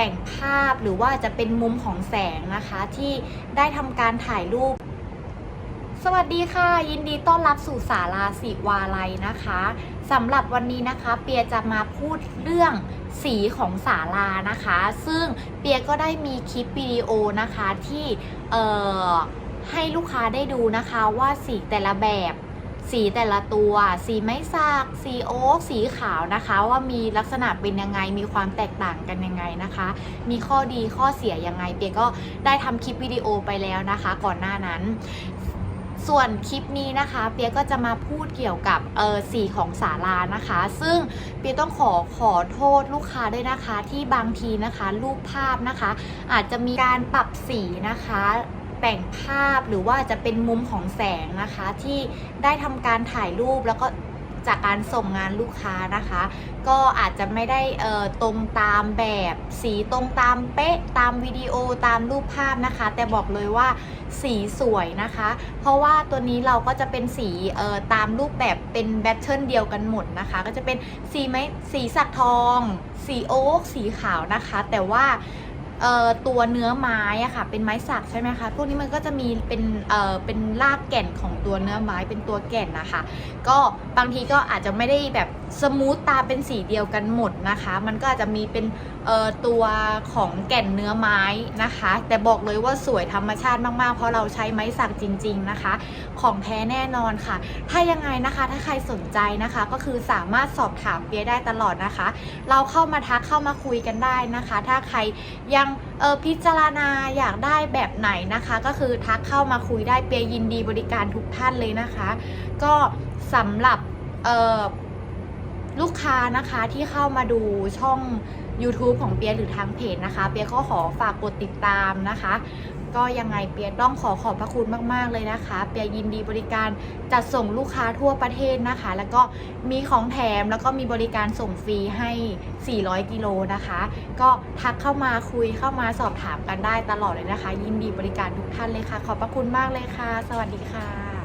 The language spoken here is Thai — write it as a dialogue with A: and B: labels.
A: แต่งภาพหรือว่าจะเป็นมุมของแสงนะคะที่ได้ทำการถ่ายรูป สวัสดีค่ะ ยินดีต้อนรับสู่สาราสีวาลัยนะคะสำหรับวันนี้นะคะ เปียจะมาพูดเรื่องสีของศาลานะคะ ซึ่งเปียก็ได้มีคลิปวิดีโอนะคะที่เอ่อให้ลูกค้าได้ดูนะคะว่าสีแต่ละแบบ สีแต่ละตัว สีไม้สักสีโอ๊กสีขาวนะคะ ว่ามีลักษณะเป็นยังไงมีความแตกต่างกันยังไงนะคะ มีข้อดีข้อเสียยังไงเปียก็ได้ทำคลิปวิดีโอไปแล้วนะคะ ก่อนหน้านั้นส่วนคลิปนี้นะคะ เปียก็จะมาพูดเกี่ยวกับเออสีของศาลานะคะ ซึ่งเปียต้องขอขอโทษลูกค้าด้วยนะคะ ที่บางทีนะคะ รูปภาพนะคะ อาจจะมีการปรับสีนะคะ แต่งภาพหรือว่าจะเป็นมุมของแสงนะคะ ที่ได้ทำการถ่ายรูปแล้วก็จากการส่งงานลูกค้านะคะ ก็อาจจะไม่ได้ตรงตามแบบสีตรงตามเป๊ะตามวิดีโอตามรูปภาพนะคะ แต่บอกเลยว่าสีสวยนะคะ เพราะว่าตัวนี้เราก็จะเป็นสีตามรูปแบบเป็นแบตเทิลเดียวกันหมดนะคะ ก็จะเป็นสีไม้สีสักทอง สีโอ๊กสีขาวนะคะ แต่ว่า เอ่อตัวเนื้อไม้อะค่ะ เป็นไม้สักใช่ไหมคะพวกนี้มันก็จะมีเป็นเอ่อเป็นรากแก่นของตัวเนื้อไม้เป็นตัวแก่นนะคะ ก็บางทีก็อาจจะไม่ได้แบบสมูทตาเป็นสีเดียวกันหมดนะคะ มันก็อาจจะมีเป็นเอ่อตัวของแก่นเนื้อไม้นะคะ แต่บอกเลยว่าสวยธรรมชาติมากๆ เพราะเราใช้ไม้สักจริง ๆนะคะ ของแท้แน่นอนค่ะ ถ้ายังไงนะคะถ้าใครสนใจนะคะ ก็คือสามารถสอบถามเปียได้ตลอดนะคะ เราเข้ามาทักเข้ามาคุยกันได้นะคะ ถ้าใครยังเออพิจารณาอยากได้แบบไหนนะคะ ก็คือทักเข้ามาคุยได้เปียยินดีบริการทุกท่านเลยนะคะ ก็สำหรับเออ ลูกค้านะคะที่เข้ามาดูช่อง YouTube ของเปียหรือทางเพจนะคะ เปียก็ขอฝากกดติดตามนะคะ ก็ยังไงเปียต้องขอขอบพระคุณมาก ๆ เลยนะคะ เปียยินดีบริการจัดส่งลูกค้าทั่วประเทศนะคะ แล้วก็มีของแถมแล้วก็มีบริการส่งฟรีให้ 400 กิโลนะคะ ก็ทักเข้ามาคุยเข้ามาสอบถามกันได้ตลอดเลยนะคะ ยินดีบริการทุกท่านเลยค่ะ ขอบพระคุณมากเลยค่ะ สวัสดีค่ะ